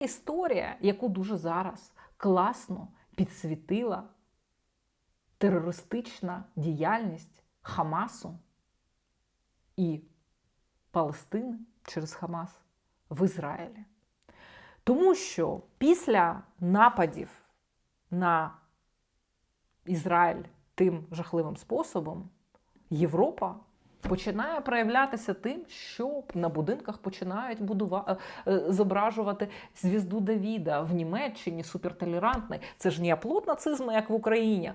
історія, яку дуже зараз класно підсвітила терористична діяльність Хамасу і Палестини через Хамас в Ізраїлі. Тому що після нападів на Ізраїль тим жахливим способом Європа починає проявлятися тим, що на будинках починають будува... е, зображувати звізду Давіда в Німеччині супертолерантний. Це ж не оплот нацизму, як в Україні.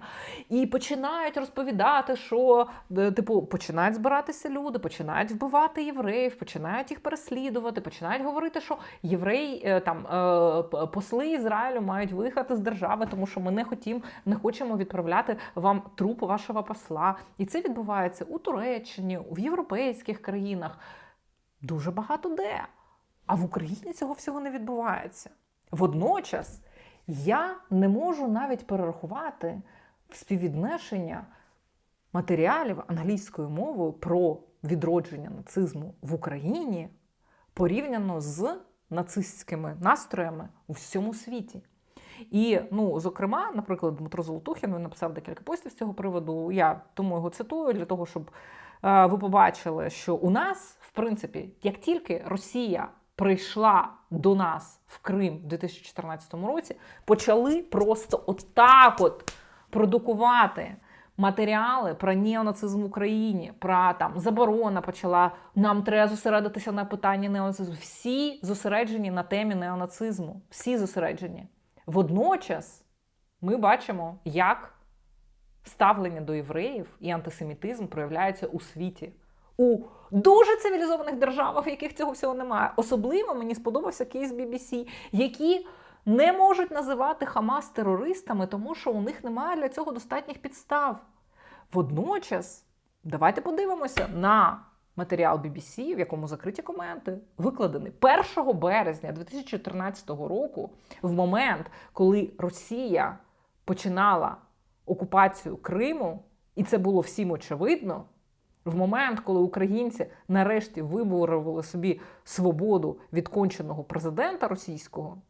І починають розповідати, що е, типу починають збиратися люди, починають вбивати євреїв, починають їх переслідувати, починають говорити, що євреї е, там е, посли Ізраїлю мають виїхати з держави, тому що ми не хотім, не хочемо відправляти вам труп вашого посла. І це відбувається у Туреччині, в європейських країнах. Дуже багато де. А в Україні цього всього не відбувається. Водночас я не можу навіть перерахувати співвідношення матеріалів англійською мовою про відродження нацизму в Україні порівняно з нацистськими настроями у всьому світі. І, ну, зокрема, наприклад, Дмитро Золотухін він написав декілька постів з цього приводу. Я тому його цитую для того, щоб е, ви побачили, що у нас, в принципі, як тільки Росія прийшла до нас в Крим в 2014 році, почали просто отак от продукувати матеріали про неонацизм в Україні, про там заборона почала. Нам треба зосередитися на питанні неонацизму. Всі зосереджені на темі неонацизму. Всі зосереджені. Водночас ми бачимо, як ставлення до євреїв і антисемітизм проявляються у світі. У дуже цивілізованих державах, в яких цього всього немає. Особливо мені сподобався кейс BBC, які не можуть називати Хамас терористами, тому що у них немає для цього достатніх підстав. Водночас, давайте подивимося на матеріал BBC, в якому закриті коменти, викладений 1 березня 2014 року, в момент, коли Росія починала окупацію Криму, і це було всім очевидно. В момент, коли українці нарешті виборювали собі свободу від конченого президента російського,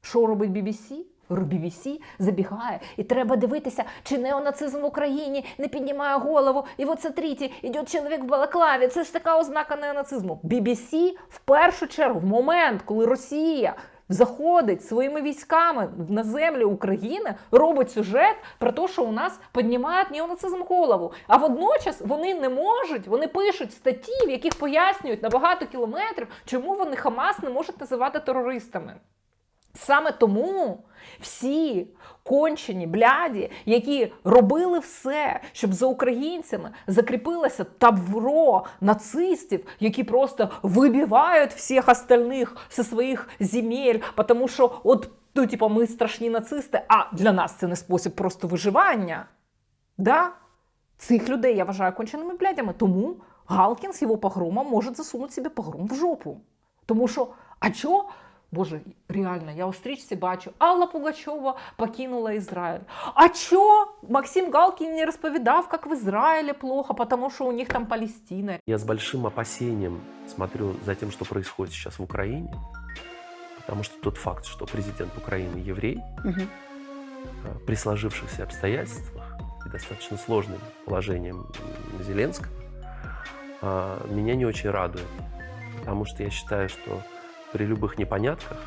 що робить BBC? BBC забігає, і треба дивитися, чи неонацизм в Україні не піднімає голову. І от смотрите, іде чоловік в балаклаві. Це ж така ознака неонацизму. BBC в першу чергу, в момент, коли Росія заходить своїми військами на землю України, робить сюжет про те, що у нас піднімають неонацизм голову. А водночас вони не можуть, вони пишуть статті, в яких пояснюють на багато кілометрів, чому вони Хамас не можуть називати терористами. Саме тому всі кончені бляді, які робили все, щоб за українцями закріпилося тавро нацистів, які просто вибивають всіх остальних зі своїх земель, тому що от ну, типу, ми страшні нацисти, а для нас це не спосіб просто виживання. Да? Цих людей я вважаю конченими блядями, тому Галкін з його погромом може засунути собі погром в жопу. Тому що, а чого? Боже, реально, я у стрічці бачу, Алла Пугачова покинула Ізраїль. А чо Максим Галкін не розповідав, як в Ізраїлі плохо, тому що у них там Палестина. Я с большим опасением смотрю за тем, что происходит сейчас в Украине, потому что тот факт, что президент Украины еврей, э, при сложившихся обстоятельствах и достаточно сложным положением м, Зеленского, а, меня не очень радует, потому что я считаю, что при любых непонятках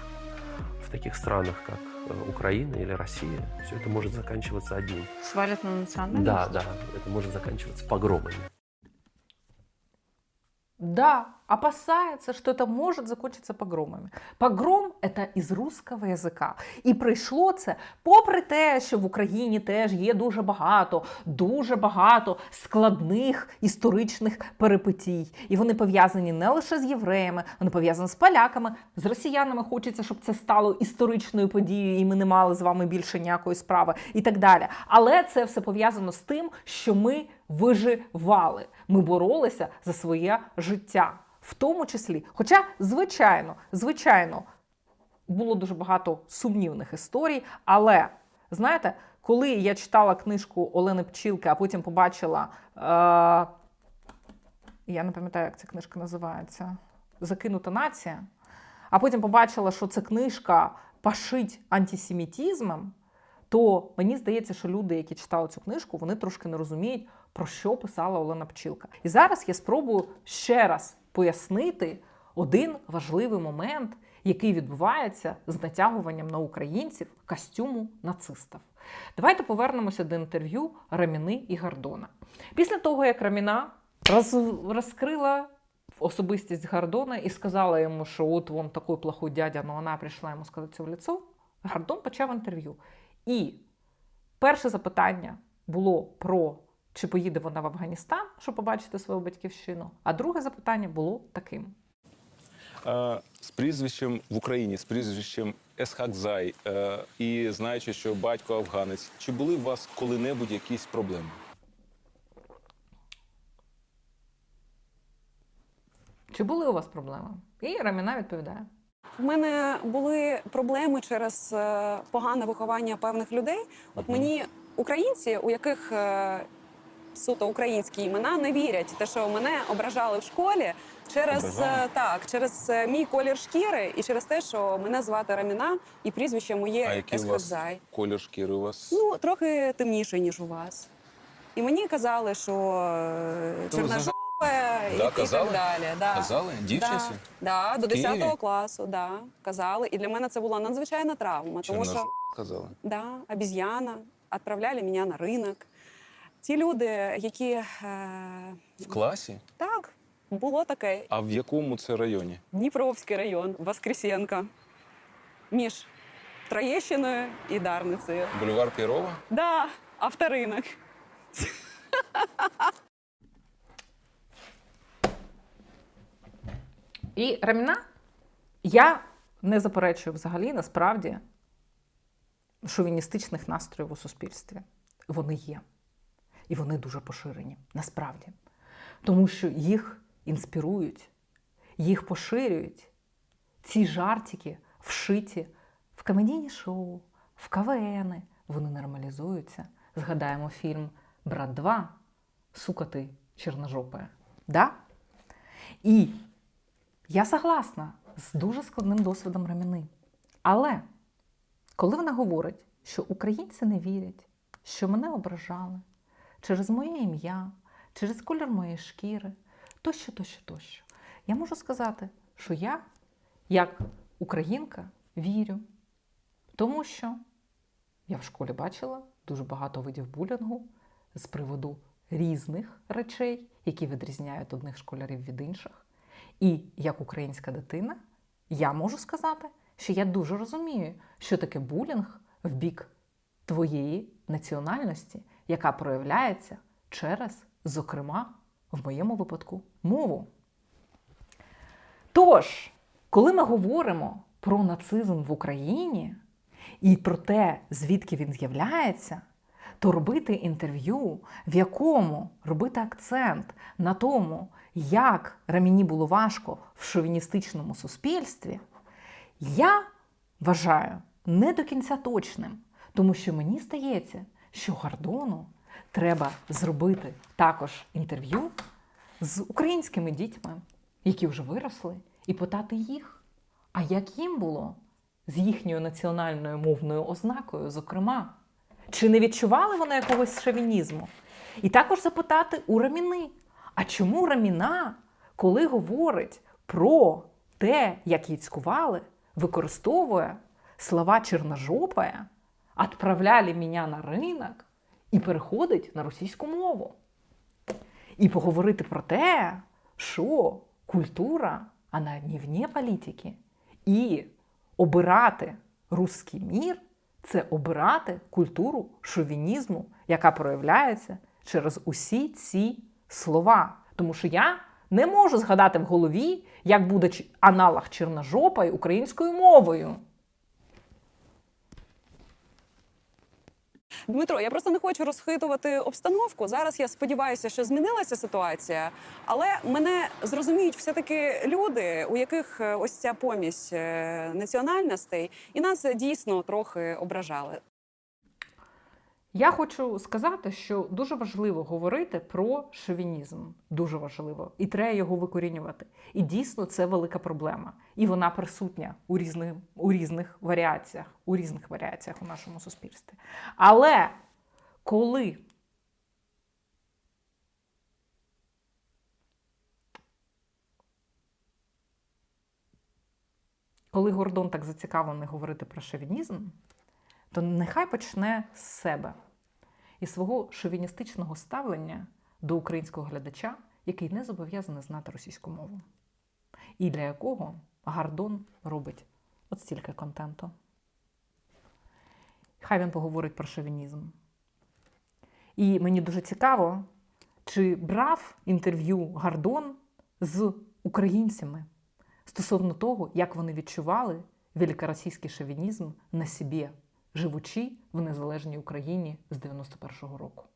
в таких странах, как э, Украина или Россия, все это может заканчиваться одним. Свалят на национальность? Да, да, это может заканчиваться погромами. Да, опасается, что это может закончиться погромами. Погром – это із русского язика. І прийшло це попри те, що в Україні теж є дуже багато, дуже багато складних історичних перипетій. І вони пов'язані не лише з євреями, вони пов'язані з поляками, з росіянами. Хочеться, щоб це стало історичною подією, і ми не мали з вами більше ніякої справи, і так далі. Але це все пов'язано з тим, що ми виживали. Ми боролися за своє життя. В тому числі, хоча, звичайно, звичайно, було дуже багато сумнівних історій, але знаєте, коли я читала книжку Олени Пчілки, а потім побачила, е- я не пам'ятаю, як ця книжка називається Закинута нація. а потім побачила, що це книжка пашить антисемітізмом, то мені здається, що люди, які читали цю книжку, вони трошки не розуміють, про що писала Олена Пчілка. І зараз я спробую ще раз пояснити один важливий момент, який відбувається з натягуванням на українців костюму нацистів. Давайте повернемося до інтерв'ю Раміни і Гордона. Після того, як Раміна роз, розкрила особистість Гордона і сказала йому, що от він такий плохой дядя, але вона прийшла йому сказати це в лицо, Гордон почав інтерв'ю. І перше запитання було про чи поїде вона в Афганістан, щоб побачити свою батьківщину. А друге запитання було таким: Е, з прізвищем в Україні, з прізвищем Есхакзай, е, і знаючи, що батько афганець, чи були у вас коли-небудь якісь проблеми? чи були у вас проблеми? І Раміна відповідає: У мене були проблеми через е, погане виховання певних людей. От мені українці, у яких суто українські імена, не вірять, те, що мене ображали в школі через Ображали? е, так, через е, мій колір шкіри і через те, що мене звати Раміна, і прізвище А моє який у вас колір шкіри у вас? Ну трохи темніший ніж у вас. І мені казали, що е, чорножопе Да, і казали? так далі. Да. Казали? Дівчинці? Да, да, до В Києві? 10 класу, да, казали. І для мене це була надзвичайна травма, тому що казали? да, обіз'яна, відправляли мене на ринок. Ті люди, які е, В класі? так, було таке. А в якому це районі? Дніпровський район, Воскресенка, між Троєщиною і Дарницею. Бульвар Пірова? Да, авторинок. І Раміна, я не заперечую взагалі насправді шовіністичних настроїв у суспільстві. Вони є. І вони дуже поширені, насправді. Тому що їх інспірують, їх поширюють. Ці жартики вшиті в комедійні шоу, в КВНи. Вони нормалізуються. Згадаємо фільм Брат 2. Сука ти чорножопая. Да? І я согласна з дуже складним досвідом Раміни. Але коли вона говорить, що українці не вірять, що мене ображали через моє ім'я, через колір моєї шкіри, тощо, тощо, тощо, я можу сказати, що я, як українка, вірю, тому що я в школі бачила дуже багато видів булінгу з приводу різних речей, які відрізняють одних школярів від інших. І як українська дитина, я можу сказати, що я дуже розумію, що таке булінг в бік твоєї національності, яка проявляється через, зокрема, в моєму випадку, мову. Тож, коли ми говоримо про нацизм в Україні і про те, звідки він з'являється, то робити інтерв'ю, в якому робити акцент на тому, як Раміні було важко в шовіністичному суспільстві, я вважаю не до кінця точним, тому що мені здається, що Гордону треба зробити також інтерв'ю з українськими дітьми, які вже виросли, і питати їх, а як їм було з їхньою національною мовною ознакою, зокрема, чи не відчували вони якогось шовінізму? І також запитати у Раміни, а чому Раміна, коли говорить про те, як її цькували, використовує слова черножопая, «отправляли мене на ринок і переходить на російську мову? І поговорити про те, що культура, вона не вне політики, і обирати русський мір це обирати культуру шовінізму, яка проявляється через усі ці слова. Тому що я не можу згадати в голові, як буде аналог черножопа українською мовою. Дмитро, я просто не хочу розхитувати обстановку. Зараз я сподіваюся, що змінилася ситуація, але мене зрозуміють все-таки люди, у яких е, ось ця помість е, національностей, і нас дійсно трохи ображали. Я хочу сказати, що дуже важливо говорити про шовінізм. Дуже важливо. І треба його викорінювати. І дійсно це велика проблема. І вона присутня у різних, у різних варіаціях, у різних варіаціях у нашому суспільстві. Але коли коли Гордон так зацікавлений говорити про шовінізм, то нехай почне з себе і свого шовіністичного ставлення до українського глядача, який не зобов'язаний знати російську мову, і для якого Гордон робить от стільки контенту. Хай він поговорить про шовінізм. І мені дуже цікаво, чи брав інтерв'ю Гордон з українцями стосовно того, як вони відчували великоросійський шовінізм на собі, живучи в незалежній Україні з 91-го року.